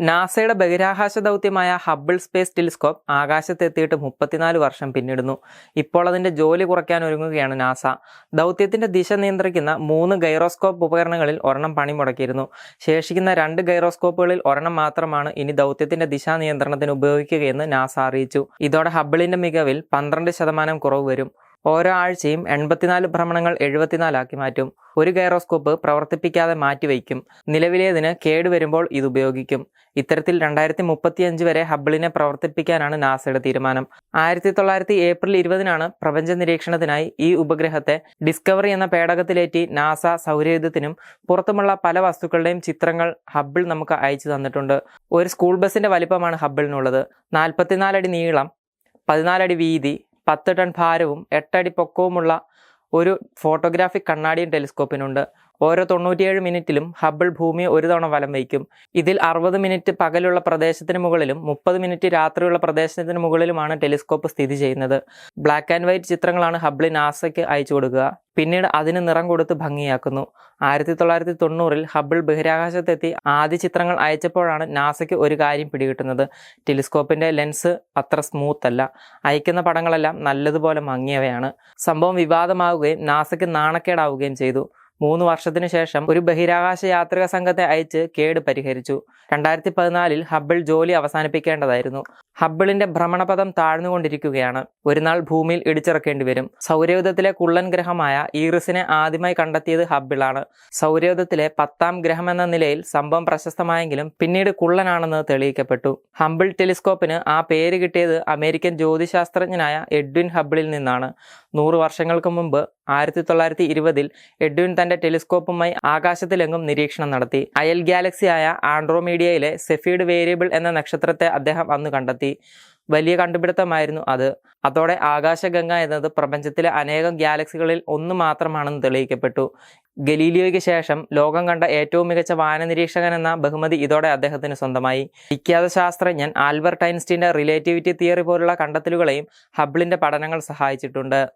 നാസയുടെ ബഹിരാകാശ ദൗത്യമായ ഹബിൾ സ്പേസ് ടെലിസ്കോപ്പ് ആകാശത്തെത്തിയിട്ട് മുപ്പത്തിനാല് വർഷം പിന്നിടുന്നു. ഇപ്പോൾ അതിന്റെ ജോലി കുറയ്ക്കാൻ ഒരുങ്ങുകയാണ് നാസ. ദൗത്യത്തിന്റെ ദിശ നിയന്ത്രിക്കുന്ന മൂന്ന് ഗൈറോസ്കോപ്പ് ഉപകരണങ്ങളിൽ ഒരെണ്ണം പണിമുടക്കിയിരുന്നു. ശേഷിക്കുന്ന രണ്ട് ഗൈറോസ്കോപ്പുകളിൽ ഒരെണ്ണം മാത്രമാണ് ഇനി ദൗത്യത്തിന്റെ ദിശാ നിയന്ത്രണത്തിന് ഉപയോഗിക്കുകയെന്ന് നാസ അറിയിച്ചു. ഇതോടെ ഹബിളിന്റെ മികവിൽ പന്ത്രണ്ട് ശതമാനം കുറവ് വരും. ഓരോ ആഴ്ചയും എൺപത്തിനാല് ഭ്രമണങ്ങൾ എഴുപത്തിനാലാക്കി മാറ്റും. ഒരു ഗൈറോസ്കോപ്പ് പ്രവർത്തിപ്പിക്കാതെ മാറ്റിവെക്കും നിലവിലേതിന് കേടുവരുമ്പോൾ ഇത് ഉപയോഗിക്കും. ഇത്തരത്തിൽ രണ്ടായിരത്തി മുപ്പത്തിയഞ്ച് വരെ ഹബിളിനെ പ്രവർത്തിപ്പിക്കാനാണ് നാസയുടെ തീരുമാനം. ആയിരത്തി തൊള്ളായിരത്തി ഏപ്രിൽ ഇരുപതിനാണ് പ്രപഞ്ച നിരീക്ഷണത്തിനായി ഈ ഉപഗ്രഹത്തെ ഡിസ്കവറി എന്ന പേടകത്തിലേറ്റി നാസ സൗരയുധത്തിനും പുറത്തുമുള്ള പല വസ്തുക്കളുടെയും ചിത്രങ്ങൾ ഹബിൾ നമുക്ക് അയച്ചു തന്നിട്ടുണ്ട്. ഒരു സ്കൂൾ ബസിന്റെ വലിപ്പമാണ് ഹബിളിനുള്ളത് നാൽപ്പത്തിനാലടി നീളം പതിനാലടി വീതി പത്ത് ടൺ ഭാരവും എട്ടടി പൊക്കവുമുള്ള ഒരു ഫോട്ടോഗ്രാഫിക് കണ്ണാടിയും ടെലിസ്കോപ്പിനുണ്ട്. ഓരോ തൊണ്ണൂറ്റിയേഴ് മിനിറ്റിലും ഹബിൾ ഭൂമി ഒരു തവണ വലം വയ്ക്കും. ഇതിൽ അറുപത് മിനിറ്റ് പകലുള്ള പ്രദേശത്തിന് മുകളിലും മുപ്പത് മിനിറ്റ് രാത്രിയുള്ള പ്രദേശത്തിന് മുകളിലുമാണ് ടെലിസ്കോപ്പ് സ്ഥിതി ചെയ്യുന്നത്. ബ്ലാക്ക് ആൻഡ് വൈറ്റ് ചിത്രങ്ങളാണ് ഹബിളി നാസയ്ക്ക് അയച്ചു കൊടുക്കുക. പിന്നീട് അതിന് നിറം കൊടുത്ത് ഭംഗിയാക്കുന്നു. ആയിരത്തി തൊള്ളായിരത്തി തൊണ്ണൂറിൽ ഹബിൾ ബഹിരാകാശത്തെത്തി ആദ്യ ചിത്രങ്ങൾ അയച്ചപ്പോഴാണ് നാസയ്ക്ക് ഒരു കാര്യം പിടികിട്ടുന്നത്. ടെലിസ്കോപ്പിന്റെ ലെൻസ് അത്ര സ്മൂത്ത് അല്ല. അയക്കുന്ന പടങ്ങളെല്ലാം നല്ലതുപോലെ മങ്ങിയവയാണ്. സംഭവം വിവാദമാവുകയും നാസയ്ക്ക് നാണക്കേടാവുകയും ചെയ്തു. മൂന്ന് വർഷത്തിനു ശേഷം ഒരു ബഹിരാകാശ യാത്രിക സംഘത്തെ അയച്ച് കേട് പരിഹരിച്ചു. രണ്ടായിരത്തി പതിനാലിൽ ഹബിൾ ജോലി അവസാനിപ്പിക്കേണ്ടതായിരുന്നു. ഹബിളിന്റെ ഭ്രമണപഥം താഴ്ന്നുകൊണ്ടിരിക്കുകയാണ്. ഒരു നാൾ ഭൂമിയിൽ ഇടിച്ചിറക്കേണ്ടി വരും. സൗരയുധത്തിലെ കുള്ളൻ ഗ്രഹമായ ഈറിസിനെ ആദ്യമായി കണ്ടെത്തിയത് ഹബിളാണ്. സൗരയുധത്തിലെ പത്താം എന്ന നിലയിൽ സംഭവം പ്രശസ്തമായെങ്കിലും പിന്നീട് കുള്ളനാണെന്ന് തെളിയിക്കപ്പെട്ടു. ഹബിൾ ടെലിസ്കോപ്പിന് ആ പേര് കിട്ടിയത് അമേരിക്കൻ ജ്യോതിശാസ്ത്രജ്ഞനായ എഡ്വിൻ ഹബിളിൽ നിന്നാണ്. നൂറ് വർഷങ്ങൾക്ക് മുമ്പ് ആയിരത്തി തൊള്ളായിരത്തി ഇരുപതിൽ എഡ്വിൻ തന്റെ ടെലിസ്കോപ്പുമായി ആകാശത്തിലെങ്ങും നിരീക്ഷണം നടത്തി. അയൽ ഗാലക്സിയായ ആൻഡ്രോമീഡിയയിലെ സെഫീഡ് വേരിയബിൾ എന്ന നക്ഷത്രത്തെ അദ്ദേഹം അന്ന് കണ്ടെത്തി. വലിയ കണ്ടുപിടുത്തമായിരുന്നു അത്. അതോടെ ആകാശഗംഗ എന്നത് പ്രപഞ്ചത്തിലെ അനേകം ഗാലക്സികളിൽ ഒന്ന് മാത്രമാണെന്ന് തെളിയിക്കപ്പെട്ടു. ഗലീലിയോയ്ക്ക് ശേഷം ലോകം കണ്ട ഏറ്റവും മികച്ച വാന നിരീക്ഷകൻ എന്ന ബഹുമതി ഇതോടെ അദ്ദേഹത്തിന് സ്വന്തമായി. വിഖ്യാത ശാസ്ത്രജ്ഞൻ ആൽബർട്ട് ഐൻസ്റ്റീന്റെ റിലേറ്റിവിറ്റി തിയറി പോലുള്ള കണ്ടെത്തലുകളെയും ഹബിളിന്റെ പഠനങ്ങൾ സഹായിച്ചിട്ടുണ്ട്.